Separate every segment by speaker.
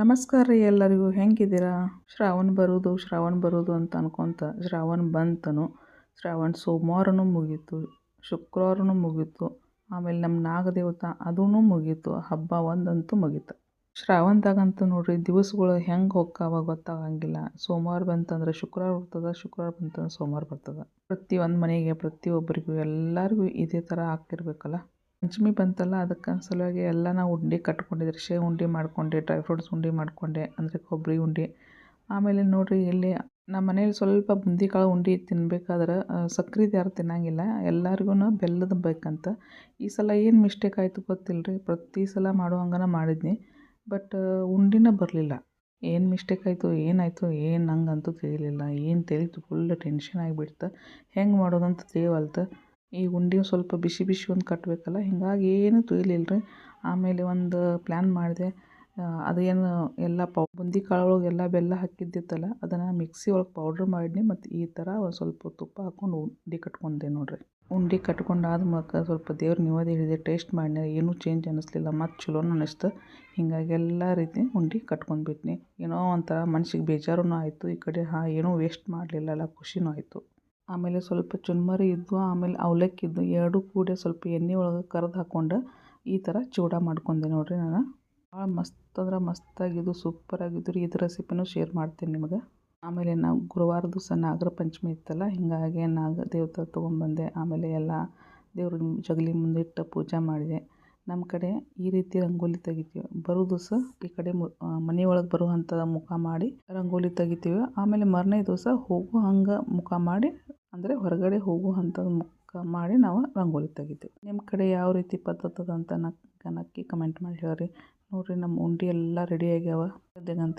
Speaker 1: ನಮಸ್ಕಾರ ರೀ ಎಲ್ಲರಿಗೂ. ಹೆಂಗಿದ್ದೀರಾ? ಶ್ರಾವಣ ಬರೋದು ಶ್ರಾವಣ ಬರೋದು ಅಂತ ಅನ್ಕೊತ ಶ್ರಾವಣ ಬಂತನು. ಶ್ರಾವಣ ಸೋಮವಾರನೂ ಮುಗೀತು, ಶುಕ್ರವಾರನೂ ಮುಗೀತು, ಆಮೇಲೆ ನಮ್ಮ ನಾಗದೇವತ ಅದೂ ಮುಗೀತು, ಹಬ್ಬ ಒಂದಂತೂ ಮುಗೀತು. ಶ್ರಾವಣದಾಗಂತೂ ನೋಡ್ರಿ ದಿವಸಗಳು ಹೆಂಗೆ ಹೋಗ್ತಾವ ಗೊತ್ತಾಗಂಗಿಲ್ಲ. ಸೋಮವಾರ ಬಂತಂದ್ರೆ ಶುಕ್ರವಾರ ಬರ್ತದೆ, ಶುಕ್ರವಾರ ಬಂತಂದ್ರೆ ಸೋಮವಾರ ಬರ್ತದೆ. ಪ್ರತಿಯೊಂದು ಮನೆಗೆ, ಪ್ರತಿಯೊಬ್ಬರಿಗೂ ಎಲ್ಲರಿಗೂ ಇದೇ ಥರ ಆಗ್ತಿರ್ಬೇಕಲ್ಲ. ಪಂಚಮಿ ಬಂತಲ್ಲ ಅದಕ್ಕೆ ಸಲುವಾಗಿ ಎಲ್ಲ ನಾವು ಉಂಡೆ ಕಟ್ಕೊಂಡಿದ್ರಿ ಶೇ ಉಂಡೆ ಮಾಡ್ಕೊಂಡೆ, ಡ್ರೈ ಫ್ರೂಟ್ಸ್ ಉಂಡೆ ಮಾಡಿಕೊಂಡೆ, ಅಂದರೆ ಕೊಬ್ಬರಿ ಉಂಡೆ. ಆಮೇಲೆ ನೋಡಿರಿ ಇಲ್ಲಿ ನಮ್ಮ ಮನೇಲಿ ಸ್ವಲ್ಪ ಬುಂದಿ ಕಾಳು ಉಂಡೆ ತಿನ್ಬೇಕಾದ್ರೆ ಸಕ್ರೆದು ಯಾರು ತಿನ್ನಂಗಿಲ್ಲ. ಎಲ್ಲರಿಗೂ ಬೆಲ್ಲದ ಬೇಕಂತ. ಈ ಸಲ ಏನು ಮಿಸ್ಟೇಕ್ ಆಯಿತು ಗೊತ್ತಿಲ್ಲ ರೀ ಪ್ರತಿ ಸಲ ಮಾಡೋ ಹಂಗನ ಮಾಡಿದ್ನಿ ಬಟ್ ಉಂಡಿನ ಬರಲಿಲ್ಲ. ಏನು ಮಿಸ್ಟೇಕ್ ಆಯಿತು, ಏನಾಯಿತು, ಏನು ನಂಗಂತೂ ತಿಳಿಲಿಲ್ಲ. ಏನು ತಿಳಿತು ಫುಲ್ ಟೆನ್ಷನ್ ಆಗಿಬಿಡ್ತು. ಹೆಂಗೆ ಮಾಡೋದಂತ ತಿಳಿವಲ್ತು. ಈ ಉಂಡೆ ಸ್ವಲ್ಪ ಬಿಸಿ ಬಿಸಿ ಒಂದು ಕಟ್ಟಬೇಕಲ್ಲ ಹಿಂಗಾಗಿ ಏನೂ ತುಯ್ಲಿಲ್ಲ ರೀ ಆಮೇಲೆ ಒಂದು ಪ್ಲ್ಯಾನ್ ಮಾಡಿದೆ. ಏನು ಎಲ್ಲ ಪೌ, ಬುಂದಿ ಕಾಳು ಎಲ್ಲ ಬೆಲ್ಲ ಹಾಕಿದ್ದಿತ್ತಲ್ಲ, ಅದನ್ನು ಮಿಕ್ಸಿ ಒಳಗೆ ಪೌಡ್ರ್ ಮಾಡಿ ಮತ್ತು ಈ ಥರ ಒಂದು ಸ್ವಲ್ಪ ತುಪ್ಪ ಹಾಕ್ಕೊಂಡು ಉಂಡೆ ಕಟ್ಕೊಂಡೆ ನೋಡಿರಿ. ಉಂಡೆ ಕಟ್ಕೊಂಡಾದ ಮೂಲಕ ಸ್ವಲ್ಪ ದೇವ್ರ ನಿವಾದಿ ಹಿಡಿದೆ ಟೇಸ್ಟ್ ಮಾಡಿದೆ, ಏನೂ ಚೇಂಜ್ ಅನ್ನಿಸ್ಲಿಲ್ಲ ಮತ್ತು ಚಲೋನು ಅನ್ನಿಸ್ತು ಹೀಗಾಗಿ ಎಲ್ಲ ರೀತಿ ಉಂಡೆ ಕಟ್ಕೊಂಡ್ಬಿಟ್ನಿ ಏನೋ ಒಂಥರ ಮನ್ಸಿಗೆ ಬೇಜಾರೂ ಆಯಿತು, ಈ ಕಡೆ ಹಾಂ, ಏನೂ ವೇಸ್ಟ್ ಮಾಡಲಿಲ್ಲಲ್ಲ, ಖುಷಿನೂ ಆಯಿತು. ಆಮೇಲೆ ಸ್ವಲ್ಪ ಚುನ್ಮರಿ ಇದ್ವು, ಆಮೇಲೆ ಅವಲಕ್ಕಿ ಇದ್ದು ಎರಡೂ ಕೂಡ ಸ್ವಲ್ಪ ಎಣ್ಣೆ ಒಳಗೆ ಕರ್ದು ಹಾಕ್ಕೊಂಡು ಈ ಥರ ಚೂಡ ಮಾಡ್ಕೊಂಡೆ ನೋಡಿರಿ ನಾನು. ಭಾಳ ಮಸ್ತ್ ಅಂದ್ರೆ ಮಸ್ತಾಗಿದ್ದು ಸೂಪರಾಗಿದ್ದು ರೀ. ಇದು ರೆಸಿಪಿನೂ ಶೇರ್ ಮಾಡ್ತೀನಿ ನಿಮಗೆ. ಆಮೇಲೆ ನಾವು ಗುರುವಾರ ದಿವಸ ನಾಗರ ಪಂಚಮಿ ಇತ್ತಲ್ಲ, ಹೀಗಾಗಿ ನಾಗ ದೇವತೆ ತೊಗೊಂಬಂದೆ. ಆಮೇಲೆ ಎಲ್ಲ ದೇವ್ರ ಜಗಲಿ ಮುಂದಿಟ್ಟು ಪೂಜೆ ಮಾಡಿದೆ. ನಮ್ಮ ಕಡೆ ಈ ರೀತಿ ರಂಗೋಲಿ ತೆಗಿತೀವಿ. ಬರೋ ದಿವಸ ಈ ಕಡೆ ಮನೆ ಒಳಗೆ ಬರುವಂಥ ಮುಖ ಮಾಡಿ ರಂಗೋಲಿ ತೆಗಿತೀವಿ. ಆಮೇಲೆ ಮರನೇ ದಿವಸ ಹೋಗೋ ಹಂಗೆ ಮುಖ ಮಾಡಿ ಅಂದರೆ ಹೊರಗಡೆ ಹೋಗೋ ಅಂಥದ್ದು ಮುಖ ಮಾಡಿ ನಾವು ರಂಗೋಲಿ ತೆಗಿತೀವಿ. ನಿಮ್ಮ ಕಡೆ ಯಾವ ರೀತಿ ಪದ್ಧತಿ ಅಂತ ನಕ್ಕ ಕಮೆಂಟ್ ಮಾಡಿ ಹೇಳ್ರಿ. ನೋಡಿರಿ ನಮ್ಮ ಉಂಡೆ ಎಲ್ಲ ರೆಡಿ ಆಗ್ಯಾವ.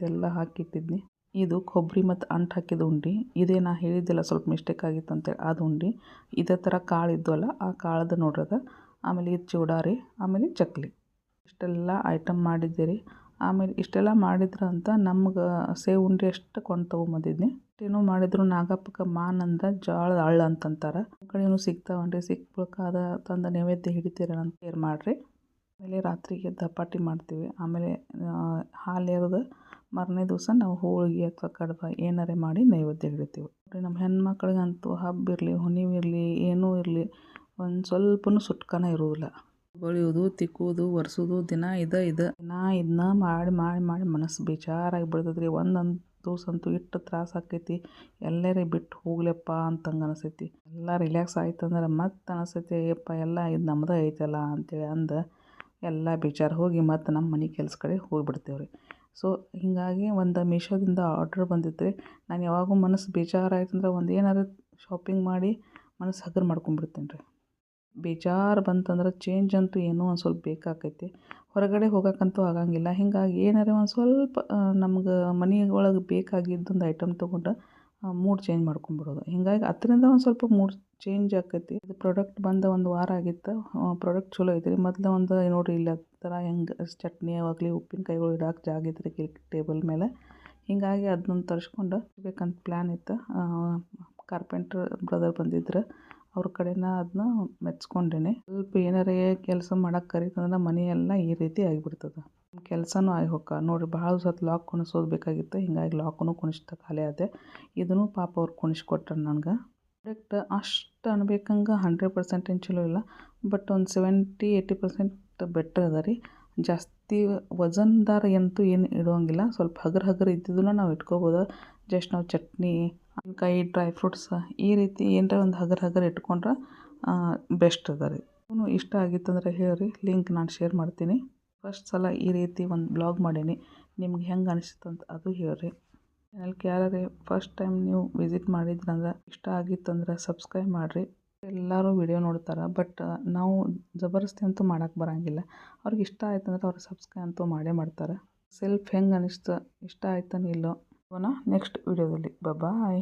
Speaker 1: ಎಲ್ಲ ಹಾಕಿಟ್ಟಿದ್ನಿ. ಇದು ಕೊಬ್ಬರಿ ಮತ್ತು ಅಂಟು ಹಾಕಿದ ಉಂಡೆ. ಇದೇ ನಾ ಹೇಳಿದ್ದಿಲ್ಲ ಸ್ವಲ್ಪ ಮಿಸ್ಟೇಕ್ ಆಗಿತ್ತು ಅಂತೇಳಿ. ಅದು ಉಂಡೆ. ಇದೇ ಥರ ಕಾಳು ಇದ್ವಲ್ಲ, ಆ ಕಾಳದ ನೋಡ್ರದ ಆಮೇಲೆ ಇದು ಚೂಡಾರಿ ಆಮೇಲೆ ಚಕ್ಲಿ. ಇಷ್ಟೆಲ್ಲ ಐಟಮ್ ಮಾಡಿದ್ದೆ ರೀ ಆಮೇಲೆ ಇಷ್ಟೆಲ್ಲ ಮಾಡಿದ್ರು ಅಂತ ನಮ್ಗೆ ಸೇವ್ ಉಂಡೆ ಅಷ್ಟು ಕೊಂಡು ತೊಗೊಂಬಂದಿದ್ನಿ. ಏನೋ ಮಾಡಿದ್ರು ನಾಗಪ್ಪಕ ಮಾನ್ ಅಂದ ಜೋಳದ ಅಳ್ಳ ಅಂತಂತಾರೆ. ನಮ್ಮ ಕಡೆನೂ ಸಿಗ್ತಾವನ್ರಿ ಸಿಕ್ಬೇಕಾದ ತಂದು ನೈವೇದ್ಯ ಹಿಡಿತೀರ ಅಂತ ಕೇರ್ ಮಾಡಿರಿ. ಆಮೇಲೆ ರಾತ್ರಿಗೆ ದಪಾಟಿ ಮಾಡ್ತೀವಿ. ಆಮೇಲೆ ಹಾಲು ಎರೆದು ಮರನೇ ದಿವಸ ನಾವು ಹೋಳಿಗೆ ಅಥವಾ ಕಡ್ಬ ಏನಾರೇ ಮಾಡಿ ನೈವೇದ್ಯ ಹಿಡಿತೀವಿ. ನಮ್ಮ ಹೆಣ್ಮಕ್ಳಿಗಂತೂ ಹಬ್ಬ ಇರಲಿ ಹುಣ್ಣಿಮೆ ಇರಲಿ, ಏನೂ ಇರಲಿ, ಒಂದು ಸ್ವಲ್ಪನೂ ಸುಟ್ಕನ ಇರುವುದಿಲ್ಲ ಬಳಿಯೋದು ತಿಕ್ಕುವುದು ಒರೆಸೋದು ದಿನ ಇದ ಇದ, ದಿನ ಇದನ್ನ ಮಾಡಿ ಮಾಡಿ ಮಾಡಿ ಮನಸ್ಸು ಬೇಜಾರಾಗಿ ಬಿಡ್ತೈತೆ ರೀ ಒಂದೊಂದು ಇಟ್ಟು ತ್ರಾಸು ಆಕೈತಿ. ಎಲ್ಲರೇ ಬಿಟ್ಟು ಹೋಗ್ಲಪ್ಪ ಅಂತಂಗೆ ಅನಿಸ್ತೈತಿ. ಎಲ್ಲ ರಿಲ್ಯಾಕ್ಸ್ ಆಯ್ತು ಅಂದ್ರೆ ಮತ್ತೆ ಅನಿಸ್ತೈತಿ ಅಯ್ಯಪ್ಪ ಎಲ್ಲ ಇದು ನಮ್ಮದೇ ಐತಲ್ಲ ಅಂತೇಳಿ ಅಂದು. ಎಲ್ಲ ಬೇಜಾರು ಹೋಗಿ ಮತ್ತು ನಮ್ಮ ಮನೆ ಕೆಲಸ ಕಡೆ ಹೋಗಿಬಿಡ್ತೇವೆ ರೀ ಸೊ ಹೀಗಾಗಿ ಒಂದು ಮೀಶೋದಿಂದ ಆರ್ಡ್ರ್ ಬಂದಿತ್ತು ರೀ ನಾನು ಯಾವಾಗೂ ಮನಸ್ಸು ಬೇಜಾರಾಯ್ತು ಅಂದ್ರೆ ಒಂದು ಶಾಪಿಂಗ್ ಮಾಡಿ ಮನಸ್ಸು ಹಗುರ ಮಾಡ್ಕೊಂಬಿಡ್ತೀನಿ ರೀ ಬೇಜಾರು ಬಂತಂದ್ರೆ ಚೇಂಜ್ ಅಂತೂ ಏನೋ ಒಂದು ಸ್ವಲ್ಪ ಬೇಕಾಕೈತಿ. ಹೊರಗಡೆ ಹೋಗೋಕ್ಕಂತೂ ಆಗಂಗಿಲ್ಲ. ಹೀಗಾಗಿ ಏನಾರೇ ಒಂದು ಸ್ವಲ್ಪ ನಮ್ಗೆ ಮನೆ ಒಳಗೆ ಬೇಕಾಗಿದ್ದೊಂದು ಐಟಮ್ ತೊಗೊಂಡು ಮೂಡ್ ಚೇಂಜ್ ಮಾಡ್ಕೊಂಬಿಡೋದು. ಹೀಗಾಗಿ ಅದರಿಂದ ಒಂದು ಸ್ವಲ್ಪ ಮೂಡ್ ಚೇಂಜ್ ಆಕೈತಿ. ಇದು ಪ್ರಾಡಕ್ಟ್ ಬಂದ ಒಂದು ವಾರ ಆಗಿತ್ತು ಪ್ರಾಡಕ್ಟ್ ಚಲೋ ಐತ್ರಿ. ರೀ ಮೊದಲು ಒಂದು, ನೋಡಿರಿ ಇಲ್ಲ ಥರ ಹೆಂಗೆ ಚಟ್ನಿ ಆಗಲಿ ಉಪ್ಪಿನಕಾಯಿಗಳು ಇಡಕ್ಕೆ ಜಾಗ ಐತ್ರಿ ಟೇಬಲ್ ಮೇಲೆ. ಹೀಗಾಗಿ ಅದನ್ನೊಂದು ತರಿಸ್ಕೊಂಡು ಬೇಕಂತ ಪ್ಲ್ಯಾನ್ ಇತ್ತು. ಕಾರ್ಪೆಂಟ್ರ್ ಬ್ರದರ್ ಬಂದಿದ್ರು ಅವ್ರ ಕಡೆನ ಅದನ್ನ ಮೆಚ್ಕೊಂಡೇನೆ ಸ್ವಲ್ಪ ಏನಾರೇ ಕೆಲಸ ಮಾಡಕ್ಕೆ ಕರೀತಂದ್ರೆ ಮನೆಯೆಲ್ಲ ಈ ರೀತಿ ಆಗಿಬಿಡ್ತದೆ. ಕೆಲಸನೂ ಆಗಿ ಹೋಗ ನೋಡಿರಿ ಭಾಳ ಸತ್ ಲಾಕ್ ಕುಣಿಸೋದು ಬೇಕಾಗಿತ್ತು. ಹೀಗಾಗಿ ಲಾಕನ್ನು ಕುಣಿಸ್ತಾ ಖಾಲಿ ಆದೆ. ಇದನ್ನು ಪಾಪ ಅವ್ರು ಕುಣಿಸ್ಕೊಟ್ರು ನನಗೆ. ಪ್ರಾಡಕ್ಟ್ ಅಷ್ಟು ಅನ್ಬೇಕಂಗೆ ಹಂಡ್ರೆಡ್ ಪರ್ಸೆಂಟ್ ಏನು ಚಲೋ ಇಲ್ಲ. ಬಟ್ ಒಂದು ಸೆವೆಂಟಿ ಏಯ್ಟಿ ಪರ್ಸೆಂಟ್ ಬೆಟ್ರ್ ಅದ ರೀ. ಜಾಸ್ತಿ ವಜನ್ದಾರ ಅಂತೂ ಏನು ಇಡೋಂಗಿಲ್ಲ. ಸ್ವಲ್ಪ ಹಗರ್ ಹಗರ್ ಇದ್ದಿದ್ದನ್ನು ನಾವು ಇಟ್ಕೋಬೋದು. ಜಸ್ಟ್ ನಾವು ಚಟ್ನಿ ಕಾಯಿ ಡ್ರೈ ಫ್ರೂಟ್ಸ್ ಈ ರೀತಿ ಏನರ ಒಂದು ಹಗರ್ ಹಗರ್ ಇಟ್ಕೊಂಡ್ರೆ ಬೆಸ್ಟ್ ಅದ ರೀ. ಇಷ್ಟ ಆಗಿತ್ತಂದ್ರೆ ಹೇಳಿರಿ ಲಿಂಕ್ ನಾನು ಶೇರ್ ಮಾಡ್ತೀನಿ. ಫಸ್ಟ್ ಸಲ ಈ ರೀತಿ ಒಂದು ಬ್ಲಾಗ್ ಮಾಡೀನಿ, ನಿಮ್ಗೆ ಹೆಂಗೆ ಅನಿಸ್ತು ಅಂತ ಅದು ಹೇಳ್ರಿ. ಚಾನಲ್ಗೆ ಯಾರೇ ಫಸ್ಟ್ ಟೈಮ್ ನೀವು ವಿಸಿಟ್ ಮಾಡಿದ್ರಂದ್ರೆ, ಇಷ್ಟ ಆಗಿತ್ತಂದ್ರೆ ಸಬ್ಸ್ಕ್ರೈಬ್ ಮಾಡಿರಿ. ಎಲ್ಲರೂ ವಿಡಿಯೋ ನೋಡ್ತಾರೆ ಬಟ್ ನಾವು ಜಬರ್ದಸ್ತಿ ಅಂತೂ ಮಾಡೋಕ್ಕೆ ಬರೋಂಗಿಲ್ಲ. ಅವ್ರಿಗೆ ಇಷ್ಟ ಆಯ್ತಂದ್ರೆ ಅವ್ರು ಸಬ್ಸ್ಕ್ರೈಬ್ ಅಂತೂ ಮಾಡೇ ಮಾಡ್ತಾರೆ. ಸೆಲ್ಫ್ ಹೆಂಗೆ ಅನಿಸ್ತು, ಇಷ್ಟ ಆಯ್ತಾನೋ ಇಲ್ಲೋ ನೆಕ್ಸ್ಟ್ ವಿಡಿಯೋದಲ್ಲಿ ಬಾಯ್